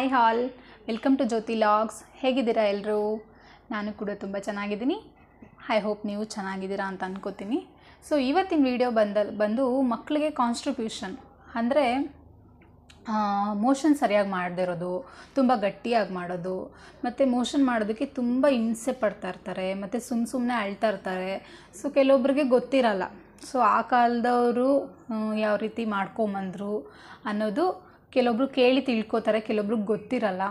Hi all. Welcome to Jyothi vlogs. ಹೇಗಿದ್ದೀರಾ ಎಲ್ಲರೂ ನಾನು ಕೂಡ ತುಂಬ ಚೆನ್ನಾಗಿದ್ದೀನಿ. ಐ ಹೋಪ್ ನೀವು ಚೆನ್ನಾಗಿದ್ದೀರಾ ಅಂತ ಅನ್ಕೋತೀನಿ. ಸೊ ಇವತ್ತಿನ ವಿಡಿಯೋ ಬಂದ, ಬಂದು ಮಕ್ಕಳಿಗೆ ಕಾನ್ಸ್ಟ್ರಿಬ್ಯೂಷನ್ ಅಂದರೆ ಮೋಷನ್ ಸರಿಯಾಗಿ ಮಾಡದಿರೋದು ತುಂಬ ಗಟ್ಟಿಯಾಗಿ ಮಾಡೋದು, ಮತ್ತು ಮೋಷನ್ ಮಾಡೋದಕ್ಕೆ ತುಂಬ ಹಿಂಸೆ ಪಡ್ತಾ ಇರ್ತಾರೆ, ಮತ್ತು ಸುಮ್ಮ ಸುಮ್ಮನೆ ಅಳ್ತಾ ಇರ್ತಾರೆ. ಸೊ ಕೆಲವೊಬ್ರಿಗೆ ಗೊತ್ತಿರಲ್ಲ. ಸೊ ಆ ಕಾಲದವರು ಯಾವ ರೀತಿ ಮಾಡ್ಕೊಂಬಂದರು ಅನ್ನೋದು ಕೆಲವೊಬ್ರು ಕೇಳಿ ತಿಳ್ಕೊತಾರೆ, ಕೆಲವೊಬ್ರಿಗೆ ಗೊತ್ತಿರಲ್ಲ.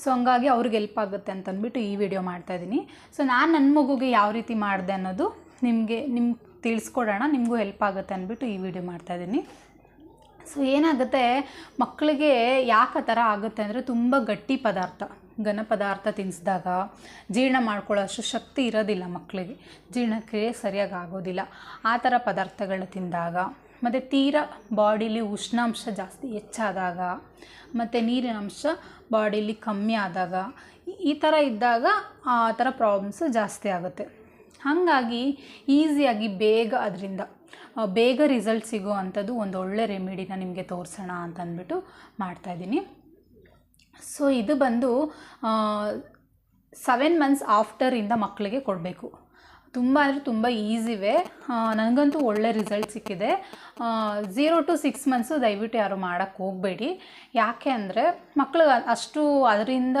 ಸೊ ಹಂಗಾಗಿ ಅವ್ರಿಗೆ ಹೆಲ್ಪ್ ಆಗುತ್ತೆ ಅಂತಂದ್ಬಿಟ್ಟು ಈ ವಿಡಿಯೋ ಮಾಡ್ತಾಯಿದ್ದೀನಿ ಸೊ ನಾನು ನನ್ನ ಮಗುಗೆ ಯಾವ ರೀತಿ ಮಾಡಿದೆ ಅನ್ನೋದು ನಿಮಗೆ ನಿಮ್ಗೆ ತಿಳಿಸ್ಕೊಡೋಣ, ನಿಮಗೂ ಹೆಲ್ಪ್ ಆಗುತ್ತೆ ಅಂದ್ಬಿಟ್ಟು ಈ ವಿಡಿಯೋ ಮಾಡ್ತಾಯಿದ್ದೀನಿ ಸೊ ಏನಾಗುತ್ತೆ ಮಕ್ಕಳಿಗೆ ಯಾಕೆ ಆ ಥರ ಆಗುತ್ತೆ ಅಂದರೆ ತುಂಬ ಗಟ್ಟಿ ಪದಾರ್ಥ. ಘನ ಪದಾರ್ಥ ತಿನ್ನಿಸಿದಾಗ ಜೀರ್ಣ ಮಾಡ್ಕೊಳ್ಳೋಷ್ಟು ಶಕ್ತಿ ಇರೋದಿಲ್ಲ ಮಕ್ಕಳಿಗೆ ಜೀರ್ಣಕ್ರಿಯೆ ಸರಿಯಾಗಿ ಆಗೋದಿಲ್ಲ. ಆ ಥರ ಪದಾರ್ಥಗಳನ್ನ ತಿಂದಾಗ ಮತ್ತು ತೀರ ಬಾಡಿಲಿ ಉಷ್ಣಾಂಶ ಜಾಸ್ತಿ ಹೆಚ್ಚಾದಾಗ, ಮತ್ತು ನೀರಿನ ಅಂಶ ಬಾಡಿಲಿ ಕಮ್ಮಿ ಆದಾಗ, ಈ- ಥರ ಇದ್ದಾಗ ಆ ಥರ ಪ್ರಾಬ್ಲಮ್ಸ್ ಜಾಸ್ತಿ ಆಗುತ್ತೆ. ಹಾಗಾಗಿ ಈಸಿಯಾಗಿ ಬೇಗ ಅದರಿಂದ ಬೇಗ ರಿಸಲ್ಟ್ ಸಿಗೋ ಅಂಥದ್ದು ಒಂದು ಒಳ್ಳೆ ರೆಮಿಡಿನ ನಿಮಗೆ ತೋರಿಸೋಣ ಅಂತ ಅಂದ್ಬಿಟ್ಟು ಮಾಡ್ತಾಯಿದ್ದೀನಿ ಸೊ ಇದು ಬಂದು ಸೆವೆನ್ ಮಂತ್ಸ್ ಆಫ್ಟರಿಂದ ಮಕ್ಕಳಿಗೆ ಕೊಡಬೇಕು. ತುಂಬ ಅಂದರೆ ತುಂಬ ಈಸಿವೇ ನನಗಂತೂ ಒಳ್ಳೆ ರಿಸಲ್ಟ್ ಸಿಕ್ಕಿದೆ. ಝೀರೋ ಟು ಸಿಕ್ಸ್ ಮಂತ್ಸು ದಯವಿಟ್ಟು ಯಾರು ಮಾಡೋಕ್ಕೆ ಹೋಗಬೇಡಿ. ಯಾಕೆ ಅಂದರೆ ಮಕ್ಕಳು ಅಷ್ಟು ಅದರಿಂದ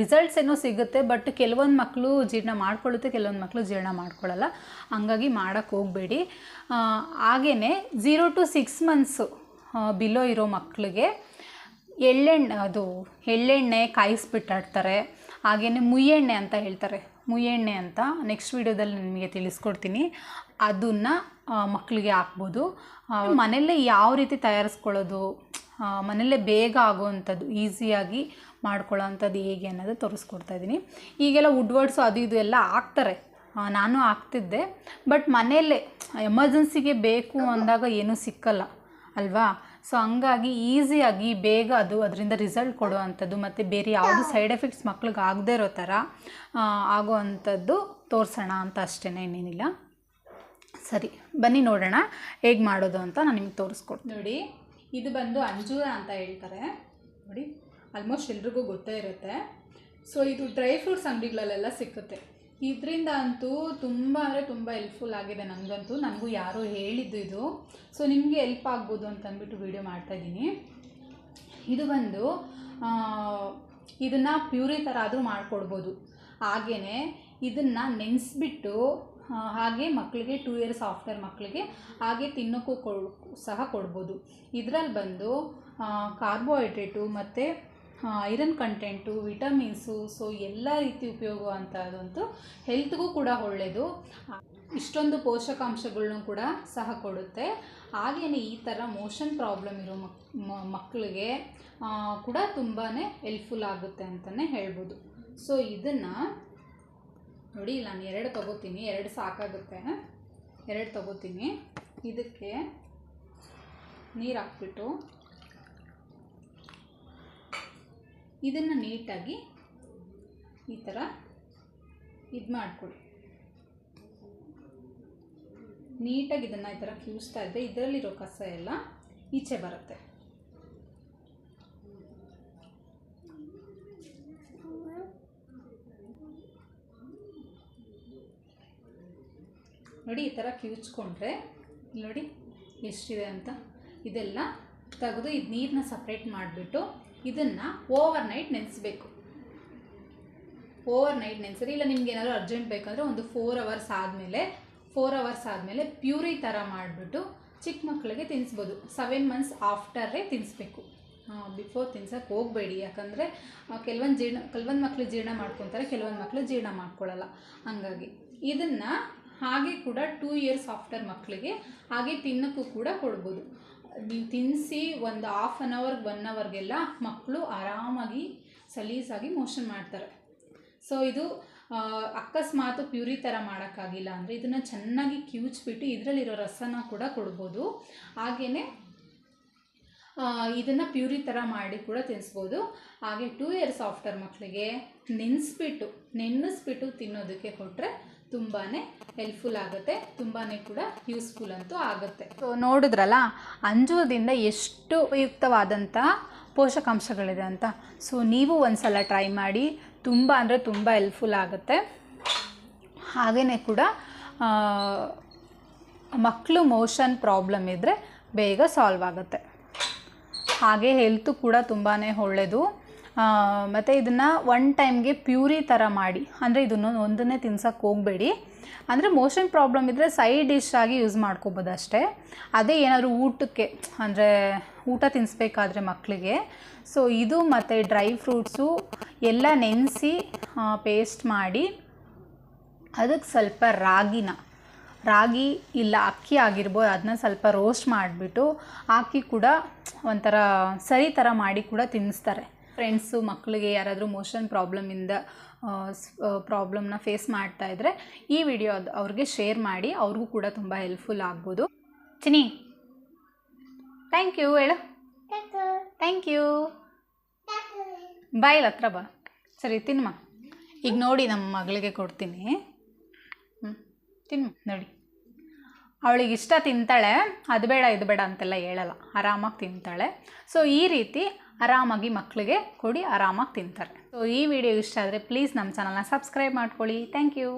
ರಿಸಲ್ಟ್ಸ್ ಏನೋ ಸಿಗುತ್ತೆ ಬಟ್ ಕೆಲವೊಂದು ಮಕ್ಕಳು ಜೀರ್ಣ ಮಾಡ್ಕೊಳ್ಳುತ್ತೆ, ಕೆಲವೊಂದು ಮಕ್ಕಳು ಜೀರ್ಣ ಮಾಡ್ಕೊಳ್ಳಲ್ಲ. ಹಂಗಾಗಿ ಮಾಡೋಕ್ಕೆ ಹೋಗಬೇಡಿ. ಹಾಗೆಯೇ zero to six months below ಇರೋ ಮಕ್ಕಳಿಗೆ ಎಳ್ಳೆಣ್ಣೆ, ಅದು ಎಳ್ಳೆಣ್ಣೆ ಕಾಯಿಸ್ಬಿಟ್ಟಾಡ್ತಾರೆ. ಹಾಗೆಯೇ ಮುಯ್ಯೆಣ್ಣೆ ಅಂತ ಹೇಳ್ತಾರೆ. ಮುಯ್ಯೆಣ್ಣೆ ಅಂತ ನೆಕ್ಸ್ಟ್ ವೀಡಿಯೋದಲ್ಲಿ ನಿಮಗೆ ತಿಳಿಸ್ಕೊಡ್ತೀನಿ. ಅದನ್ನು ಮಕ್ಕಳಿಗೆ ಹಾಕ್ಬೋದು. ಮನೆಯಲ್ಲೇ ಯಾವ ರೀತಿ ತಯಾರಿಸ್ಕೊಳ್ಳೋದು ಮನೆಯಲ್ಲೇ ಬೇಗ ಆಗೋವಂಥದ್ದು, ಈಸಿಯಾಗಿ ಮಾಡ್ಕೊಳ್ಳೋ ಅಂಥದ್ದು ಹೇಗೆ ಅನ್ನೋದು ತೋರಿಸ್ಕೊಡ್ತಾ ಇದ್ದೀನಿ. ಈಗೆಲ್ಲ ವುಡ್ವರ್ಡ್ಸು ಅದು ಇದು ಎಲ್ಲ ಹಾಕ್ತಾರೆ. ನಾನು ಹಾಕ್ತಿದ್ದೆ. ಬಟ್ ಮನೆಯಲ್ಲೇ ಎಮರ್ಜೆನ್ಸಿಗೆ ಬೇಕು ಅಂದಾಗ ಏನೂ ಸಿಕ್ಕಲ್ಲ, ಅಲ್ವಾ? ಸೊ ಹಂಗಾಗಿ ಈಸಿಯಾಗಿ ಬೇಗ ಅದು ಅದರಿಂದ ರಿಸಲ್ಟ್ ಕೊಡುವಂಥದ್ದು ಮತ್ತು ಬೇರೆ ಯಾವುದು ಸೈಡ್ ಎಫೆಕ್ಟ್ಸ್ ಮಕ್ಳಿಗೆ ಆಗದೇ ಇರೋ ಥರ ಆಗೋ ಅಂಥದ್ದು ತೋರಿಸೋಣ ಅಂತ ಅಷ್ಟೇ ಇನ್ನೇನಿಲ್ಲ. ಸರಿ ಬನ್ನಿ ನೋಡೋಣ ಹೇಗೆ ಮಾಡೋದು ಅಂತ ನಾನು ನಿಮ್ಗೆ ತೋರಿಸ್ಕೊಡ್ತೀನಿ. ನೋಡಿ ಇದು ಬಂದು ಅಂಜೂರ ಅಂತ ಹೇಳ್ತಾರೆ. ನೋಡಿ ಆಲ್ಮೋಸ್ಟ್ ಎಲ್ರಿಗೂ ಗೊತ್ತೇ ಇರುತ್ತೆ. ಸೊ ಇದು ಡ್ರೈ ಫ್ರೂಟ್ಸ್ ಅಂಗಡಿಗಳಲ್ಲೆಲ್ಲ ಸಿಕ್ಕುತ್ತೆ. ಇದರಿಂದ ಅಂತೂ ತುಂಬ ಅಂದರೆ ತುಂಬ ಹೆಲ್ಪ್ಫುಲ್ ಆಗಿದೆ ನನಗಂತೂ ನನಗೂ ಯಾರೋ ಹೇಳಿದ್ದು ಇದು. ಸೊ ನಿಮಗೆ ಹೆಲ್ಪ್ ಆಗ್ಬೋದು ಅಂತ ಅಂದ್ಬಿಟ್ಟು ವೀಡಿಯೋ ಮಾಡ್ತಾಯಿದ್ದೀನಿ ಇದು ಬಂದು ಇದನ್ನು ಪ್ಯೂರಿ ಥರ ಆದರೂ ಮಾಡಿಕೊಡ್ಬೋದು. ಹಾಗೆಯೇ ಇದನ್ನು ನೆನೆಸ್ಬಿಟ್ಟು ಹಾಗೆ ಮಕ್ಕಳಿಗೆ ಟೂ ಇಯರ್ಸ್ ಆಫ್ಟರ್ ಮಕ್ಕಳಿಗೆ ಹಾಗೆ ತಿನ್ನೋಕ್ಕೂ ಕೊಡ್, ಸಹ ಕೊಡ್ಬೋದು. ಇದರಲ್ಲಿ ಬಂದು ಕಾರ್ಬೋಹೈಡ್ರೇಟು ಮತ್ತು ಐರನ್ ಕಂಟೆಂಟು, ವಿಟಮಿನ್ಸು, ಸೊ ಎಲ್ಲ ರೀತಿ ಉಪಯೋಗ ಅಂತದಂತೂ ಹೆಲ್ತ್ಗೂ ಕೂಡ ಒಳ್ಳೆಯದು ಇಷ್ಟೊಂದು ಪೋಷಕಾಂಶಗಳನ್ನೂ ಕೂಡ ಸಹ ಕೊಡುತ್ತೆ. ಹಾಗೆಯೇ ಈ ಥರ ಮೋಷನ್ ಪ್ರಾಬ್ಲಮ್ ಇರೋ ಮಕ್ ಮಕ್ಕಳಿಗೆ ಕೂಡ ತುಂಬಾ ಹೆಲ್ಪ್ಫುಲ್ ಆಗುತ್ತೆ ಅಂತಲೇ ಹೇಳ್ಬೋದು. ಸೊ ಇದನ್ನು ನೋಡಿ, ನಾನು ಎರಡು ತಗೋತೀನಿ. ಎರಡು ಸಾಕಾಗುತ್ತೆ. ಎರಡು ತಗೋತೀನಿ. ಇದಕ್ಕೆ ನೀರು ಹಾಕ್ಬಿಟ್ಟು ಇದನ್ನು ನೀಟಾಗಿ ಈ ಥರ ಇದು ಮಾಡಿಕೊಡಿ. ನೀಟಾಗಿ ಇದನ್ನು ಈ ಥರ ಕ್ಯೂಸ್ತಾ ಇದ್ದರೆ ಇದರಲ್ಲಿರೋ ಕಸ ಎಲ್ಲ ಈಚೆ ಬರುತ್ತೆ. ನೋಡಿ ಈ ಥರ ಕ್ಯೂಚ್ಕೊಂಡ್ರೆ ನೋಡಿ ಎಷ್ಟಿದೆ ಅಂತ. ಇದೆಲ್ಲ ತೆಗೆದು ಇದು ನೀರನ್ನ ಸಪ್ರೇಟ್ ಮಾಡಿಬಿಟ್ಟು ಇದನ್ನು ಓವರ್ ನೈಟ್ ನೆನೆಸ್ಬೇಕು. ಓವರ್ ನೈಟ್ ನೆನೆಸಿರಿ, ಇಲ್ಲ ನಿಮ್ಗೆ ಏನಾದರೂ ಅರ್ಜೆಂಟ್ ಬೇಕಂದರೆ ಒಂದು ಫೋರ್ ಅವರ್ಸ್ ಆದಮೇಲೆ ಫೋರ್ ಅವರ್ಸ್ ಆದಮೇಲೆ ಪ್ಯೂರಿ ಥರ ಮಾಡಿಬಿಟ್ಟು ಚಿಕ್ಕ ಮಕ್ಕಳಿಗೆ ತಿನ್ನಿಸ್ಬೋದು ಸೆವೆನ್ ಮಂತ್ಸ್ ಆಫ್ಟರೇ ತಿನ್ನಿಸ್ಬೇಕು ಬಿಫೋರ್ ತಿನ್ಸಕ್ಕೆ ಹೋಗಬೇಡಿ. ಯಾಕಂದರೆ ಕೆಲವೊಂದು ಜೀರ್ಣ, ಕೆಲವೊಂದು ಮಕ್ಕಳು ಜೀರ್ಣ ಮಾಡ್ಕೊತಾರೆ, ಕೆಲವೊಂದು ಮಕ್ಕಳು ಜೀರ್ಣ ಮಾಡ್ಕೊಳ್ಳಲ್ಲ ಹಂಗಾಗಿ ಇದನ್ನು ಹಾಗೆ ಕೂಡ ಟೂ ಇಯರ್ಸ್ ಆಫ್ಟರ್ ಮಕ್ಕಳಿಗೆ ಹಾಗೆ ತಿನ್ನೋಕ್ಕೂ ಕೂಡ ಕೊಡ್ಬೋದು. ನೀವು ತಿನ್ನಿಸಿ ಒಂದು ಹಾಫ್ ಆನ್ ಅವರ್ ಒನ್ ಅವರ್ಗೆಲ್ಲ ಮಕ್ಕಳು ಆರಾಮಾಗಿ ಸಲೀಸಾಗಿ ಮೋಷನ್ ಮಾಡ್ತಾರೆ. ಸೊ ಇದು ಅಕಸ್ಮಾತ್ ಪ್ಯೂರಿ ಥರ ಮಾಡೋಕ್ಕಾಗಿಲ್ಲ ಅಂದರೆ ಇದನ್ನು ಚೆನ್ನಾಗಿ ಕಿವುಚ್ಬಿಟ್ಟು ಇದರಲ್ಲಿರೋ ರಸನ ಕೂಡ ಕೊಡ್ಬೋದು. ಹಾಗೆಯೇ ಇದನ್ನು ಪ್ಯೂರಿ ಥರ ಮಾಡಿ ಕೂಡ ತಿನ್ನಿಸ್ಬೋದು ಹಾಗೆ ಟೂ ಇಯರ್ಸ್ ಆಫ್ಟರ್ ಮಕ್ಕಳಿಗೆ ನೆನೆಸ್ಬಿಟ್ಟು ನೆನೆಸ್ಬಿಟ್ಟು ತಿನ್ನೋದಕ್ಕೆ ಕೊಟ್ಟರೆ ತುಂಬಾ ಹೆಲ್ಪ್ಫುಲ್ ಆಗುತ್ತೆ ತುಂಬಾ ಕೂಡ ಯೂಸ್ಫುಲ್ ಅಂತೂ ಆಗುತ್ತೆ. ಸೊ ನೋಡಿದ್ರಲ್ಲ, ಅಂಜೂರದಿಂದ ಎಷ್ಟು ಉಪಯುಕ್ತವಾದಂಥ ಪೋಷಕಾಂಶಗಳಿದೆ ಅಂತ. ಸೊ ನೀವು ಒಂದು ಸಲ ಟ್ರೈ ಮಾಡಿ, ತುಂಬ ಅಂದರೆ ತುಂಬ ಹೆಲ್ಪ್ಫುಲ್ ಆಗುತ್ತೆ. ಹಾಗೆಯೇ ಕೂಡ ಮಕ್ಕಳು ಮೋಷನ್ ಪ್ರಾಬ್ಲಮ್ ಇದ್ದರೆ ಬೇಗ ಸಾಲ್ವ್ ಆಗುತ್ತೆ. ಹಾಗೆ ಹೆಲ್ತು ಕೂಡ ತುಂಬಾ ಒಳ್ಳೆಯದು ಮತ್ತು ಇದನ್ನು ಒನ್ ಟೈಮ್ಗೆ ಪ್ಯೂರಿ ಥರ ಮಾಡಿ, ಅಂದರೆ ಇದನ್ನು ಒಂದನ್ನೇ ತಿನ್ಸೋಕ್ಕೆ ಹೋಗಬೇಡಿ. ಅಂದರೆ ಮೋಷನ್ ಪ್ರಾಬ್ಲಮ್ ಇದ್ದರೆ ಸೈಡ್ ಡಿಶ್ ಆಗಿ ಯೂಸ್ ಮಾಡ್ಕೋಬೋದು ಅಷ್ಟೇ. ಅದೇ ಏನಾದರೂ ಊಟಕ್ಕೆ, ಅಂದರೆ ಊಟ ತಿನ್ನಿಸ್ಬೇಕಾದ್ರೆ ಮಕ್ಕಳಿಗೆ ಸೊ ಇದು ಮತ್ತು ಡ್ರೈ ಫ್ರೂಟ್ಸು ಎಲ್ಲ ನೆನೆಸಿ ಪೇಸ್ಟ್ ಮಾಡಿ ಅದಕ್ಕೆ ಸ್ವಲ್ಪ ರಾಗಿನ, ರಾಗಿ ಇಲ್ಲ ಅಕ್ಕಿ ಆಗಿರ್ಬೋದು ಅದನ್ನ ಸ್ವಲ್ಪ ರೋಸ್ಟ್ ಮಾಡಿಬಿಟ್ಟು ಹಾಕಿ ಕೂಡ ಒಂಥರ ಸರಿ ಥರ ಮಾಡಿ ಕೂಡ ತಿನ್ನಿಸ್ತಾರೆ ಫ್ರೆಂಡ್ಸು ಮಕ್ಕಳಿಗೆ ಯಾರಾದರೂ ಮೋಷನ್ ಪ್ರಾಬ್ಲಮಿಂದ ಪ್ರಾಬ್ಲಮ್ನ ಫೇಸ್ ಮಾಡ್ತಾ ಇದ್ದರೆ ಈ ವಿಡಿಯೋ ಅದು ಅವ್ರಿಗೆ ಶೇರ್ ಮಾಡಿ, ಅವ್ರಿಗೂ ಕೂಡ ತುಂಬ ಹೆಲ್ಪ್ಫುಲ್ ಆಗ್ಬೋದು. ಚಿನಿ ಥ್ಯಾಂಕ್ ಯು ಹೇಳು. ಥ್ಯಾಂಕ್ ಯು ಬಾಯ್ ಹತ್ರ ಬಾ. ಸರಿ ತಿನ್ಮ ಈಗ ನೋಡಿ ನಮ್ಮ ಮಗಳಿಗೆ ಕೊಡ್ತೀನಿ. ಹ್ಞೂ ತಿನ್ಮ ನೋಡಿ. ಅವಳಿಗೆ ಇಷ್ಟ ತಿಂತಾಳೆ, ಅದು ಬೇಡ, ಇದು ಬೇಡ ಅಂತೆಲ್ಲ ಹೇಳಲ್ಲ. ಆರಾಮಾಗಿ ತಿಂತಾಳೆ. ಸೊ ಈ ರೀತಿ ಆರಾಮಾಗಿ ಮಕ್ಕಳಿಗೆ ಕೊಡಿ, ಆರಾಮಾಗಿ ತಿಂತಾರೆ. ಸೊ ಈ ವಿಡಿಯೋ ಇಷ್ಟ ಆದರೆ ಪ್ಲೀಸ್ ನಮ್ಮ ಚಾನಲ್ನ ಸಬ್ಸ್ಕ್ರೈಬ್ ಮಾಡ್ಕೊಳ್ಳಿ. Thank you